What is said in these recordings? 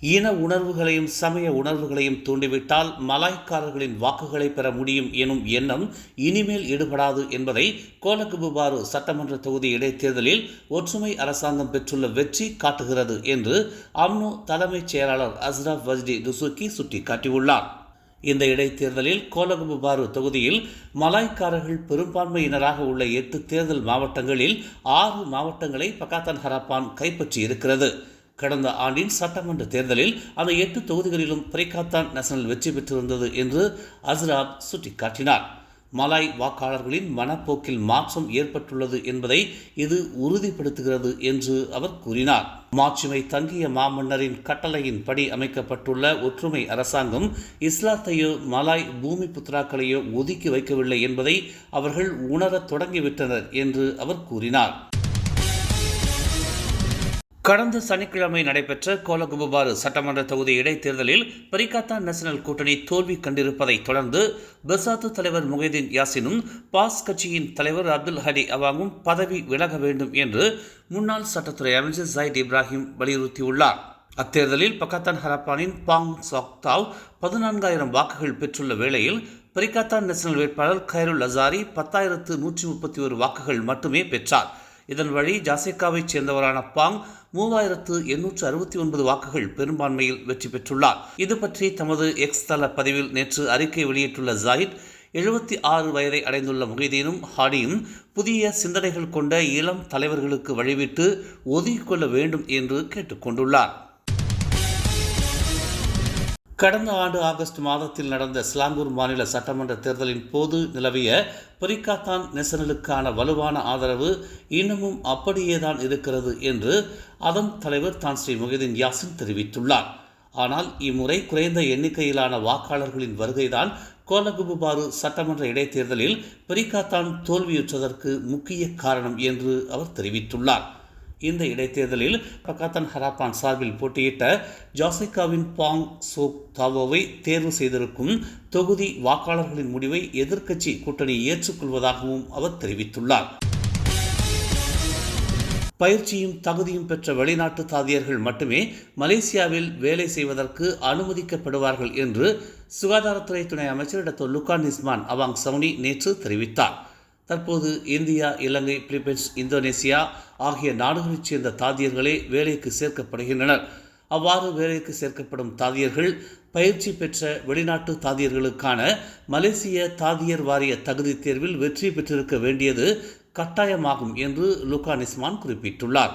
இன உணர்வுகளையும் சமய உணர்வுகளையும் தூண்டிவிட்டால் மலாய்க்காரர்களின் வாக்குகளை பெற முடியும் எனும் எண்ணம் இனிமேல் ஈடுபடாது என்பதை கோலகுபுபாரு சட்டமன்ற தொகுதி இடைத்தேர்தலில் ஒற்றுமை அரசாங்கம் பெற்றுள்ள வெற்றி காட்டுகிறது என்று அம்னோ தலைமைச் செயலாளர் அஸ்ரப் வஜ்டி துசுக்கி சுட்டிக்காட்டியுள்ளார். இந்த இடைத்தேர்தலில் கோலகுபுபாரு தொகுதியில் மலாய்க்காரர்கள் பெரும்பான்மையினராக உள்ள எட்டு தேர்தல் மாவட்டங்களில் ஆறு மாவட்டங்களை பகாத்தான் ஹராப்பான் கைப்பற்றி இருக்கிறது கடந்த ஆண்டின் சட்டமன்ற தேர்தலில் அந்த எட்டு தொகுதிகளிலும் பிரேகாத்தான் நேஷனல் வெற்றி பெற்றிருந்தது என்று அஸ்ராப் சுட்டிக்காட்டினார். மலாய் வாக்காளர்களின் மனப்போக்கில் மாற்றம் ஏற்பட்டுள்ளது என்பதை இது உறுதிப்படுத்துகிறது என்று அவர் கூறினார். மாட்சிமை தங்கிய மாமன்னரின் கட்டளையின்படி அமைக்கப்பட்டுள்ள ஒற்றுமை அரசாங்கம் இஸ்லாத்தையோ மலாய் பூமி புத்ராக்களையோ ஒதுக்கி வைக்கவில்லை என்பதை அவர்கள் உணரத் தொடங்கிவிட்டனர் என்று அவர் கூறினார். கடந்த சனிக்கிழமை நடைபெற்ற கோலகுபுபாறு சட்டமன்ற தொகுதி இடைத்தேர்தலில் பரிகாத்தா நேஷனல் கூட்டணி தோல்வி கண்டிருப்பதை தொடர்ந்து பெசாத்து தலைவர் முகைதீன் யாசினும் பாஸ் கட்சியின் தலைவர் அப்துல் ஹடி அவாங்கும் பதவி விலக வேண்டும் என்று முன்னாள் சட்டத்துறை அமைச்சர் ஜைட் இப்ராஹிம் வலியுறுத்தியுள்ளார். அத்தேர்தலில் பக்காத்தான் ஹரப்பானின் பாங் சாக்தாவ் பதினான்காயிரம் வாக்குகள் பெற்றுள்ள வேளையில் பரிகாத்தான் நேஷனல் வேட்பாளர் கைருல் அசாரி பத்தாயிரத்து நூற்றி முப்பத்தி ஒரு வாக்குகள் மட்டுமே பெற்றார். இதன் வழி ஜாசிகாவைச் சேர்ந்தவரான பாங் மூவாயிரத்து எண்ணூற்று அறுபத்தி ஒன்பது வாக்குகள் பெரும்பான்மையில் வெற்றி பெற்றுள்ளார். இது பற்றி தமது எக்ஸ் தள பதிவில் நேற்று அறிக்கை வெளியிட்டுள்ள ஜாயித் எழுபத்தி ஆறு வயதை அடைந்துள்ள முகைதீனும் ஹாடியும் புதிய சிந்தனைகள் கொண்ட இளம் தலைவர்களுக்கு வழிவிட்டு ஒதுக்கிக்கொள்ள வேண்டும் என்று கேட்டுக்கொண்டுள்ளார் கடந்த ஆண்டு ஆகஸ்ட் மாதத்தில் நடந்த ஸ்லாங்கூர் மாநில சட்டமன்ற தேர்தலின் போது நிலவிய பரிகாத்தான் நெசனலுக்கான வலுவான ஆதரவு இன்னமும் அப்படியேதான் இருக்கிறது என்று அதன் தலைவர் தான் ஸ்ரீ முகதீன் யாசின் தெரிவித்துள்ளார். ஆனால் இம்முறை குறைந்த எண்ணிக்கையிலான வாக்காளர்களின் வருகைதான் கோலகுபுபாரு சட்டமன்ற இடைத்தேர்தலில் பெரிகாத்தான் தோல்வியுற்றதற்கு முக்கிய காரணம் என்று அவர் தெரிவித்துள்ளார். இந்த இடைத்தேர்தலில் பக்காத்தன் ஹராப்பான் சார்பில் போட்டியிட்ட ஜாசிகாவின் பாங் சோக் தாவோவை தேர்வு செய்திருக்கும் தொகுதி வாக்காளர்களின் முடிவை எதிர்க்கட்சி கூட்டணி ஏற்றுக்கொள்வதாகவும் அவர் தெரிவித்துள்ளார். பயிற்சியும் தகுதியும் பெற்ற வெளிநாட்டு தாதியர்கள் மட்டுமே மலேசியாவில் வேலை செய்வதற்கு அனுமதிக்கப்படுவார்கள் என்று சுகாதாரத்துறை துணை அமைச்சர் டாக்டர் லுகான் நிஸ்மான் அவாங் சவுனி நேற்று தெரிவித்தார். தற்போது இந்தியா இலங்கை பிலிப்பைன்ஸ் இந்தோனேசியா ஆகிய நாடுகளைச் சேர்ந்த தாதியர்களே வேலைக்கு சேர்க்கப்படுகின்றனர். அவ்வாறு வேலைக்கு சேர்க்கப்படும் தாதியர்கள் பயிற்சி பெற்ற வெளிநாட்டு தாதியர்களுக்கான மலேசிய தாதியர் வாரிய தகுதி தேர்வில் வெற்றி பெற்றிருக்க வேண்டியது கட்டாயமாகும் என்று லுகா நிஸ்மான் குறிப்பிட்டுள்ளார்.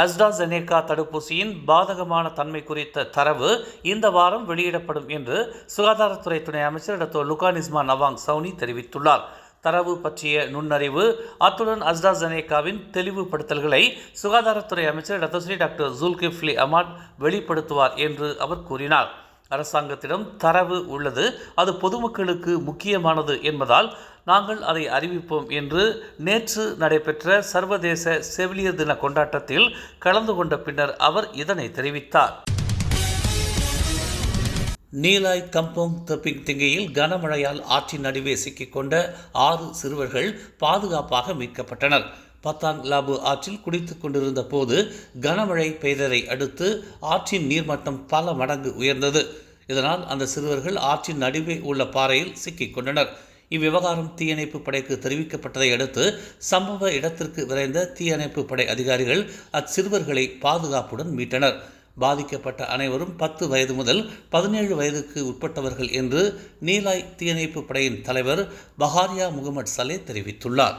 அஸ்டாசெனேகா தடுப்பூசியின் பாதகமான தன்மை குறித்த தரவு இந்த வாரம் வெளியிடப்படும் என்று சுகாதாரத்துறை துணை அமைச்சர் டாக்டர் லுகானிஸ்மா நவாங் சவுனி தெரிவித்துள்ளார். தரவு பற்றிய நுண்ணறிவு அத்துடன் அஸ்டாசெனேகாவின் தெளிவுபடுத்தல்களை சுகாதாரத்துறை அமைச்சர் டாக்டர் டாக்டர் ஜூல்கிஃப்லி அமாட் வெளிப்படுத்துவார் என்று அவர் கூறினார். அரசாங்கத்திடம் தரவு உள்ளது. அது பொதுமக்களுக்கு முக்கியமானது என்பதால் நாங்கள் அதை அறிவிப்போம் என்று நேற்று நடைபெற்ற சர்வதேச செவிலியர் தின கொண்டாட்டத்தில் கலந்து கொண்ட பின்னர் அவர் இதனை தெரிவித்தார். நீலாய் கம்போங் தப்பிங் திங்கையில் கனமழையால் ஆற்றின் நடுவே சிக்கிக்கொண்ட ஆறு சிறுவர்கள் பாதுகாப்பாக மீட்கப்பட்டனர். பத்தாங் லாபு ஆற்றில் குடித்து கொண்டிருந்த போது கனமழை பெய்ததை அடுத்து ஆற்றின் நீர்மட்டம் பல மடங்கு உயர்ந்தது. இதனால் அந்த சிறுவர்கள் ஆற்றின் நடுவே உள்ள பாறையில் சிக்கிக் கொண்டனர். இவ்விவகாரம் தீயணைப்பு படைக்கு தெரிவிக்கப்பட்டதை அடுத்து சம்பவ இடத்திற்கு விரைந்த தீயணைப்பு படை அதிகாரிகள் அச்சிறுவர்களை பாதுகாப்புடன் மீட்டனர். பாதிக்கப்பட்ட அனைவரும் பத்து வயது முதல் பதினேழு வயதுக்கு உட்பட்டவர்கள் என்று நீலாய் தீயணைப்பு படையின் தலைவர் பஹாரியா முகமது சலே தெரிவித்துள்ளார்.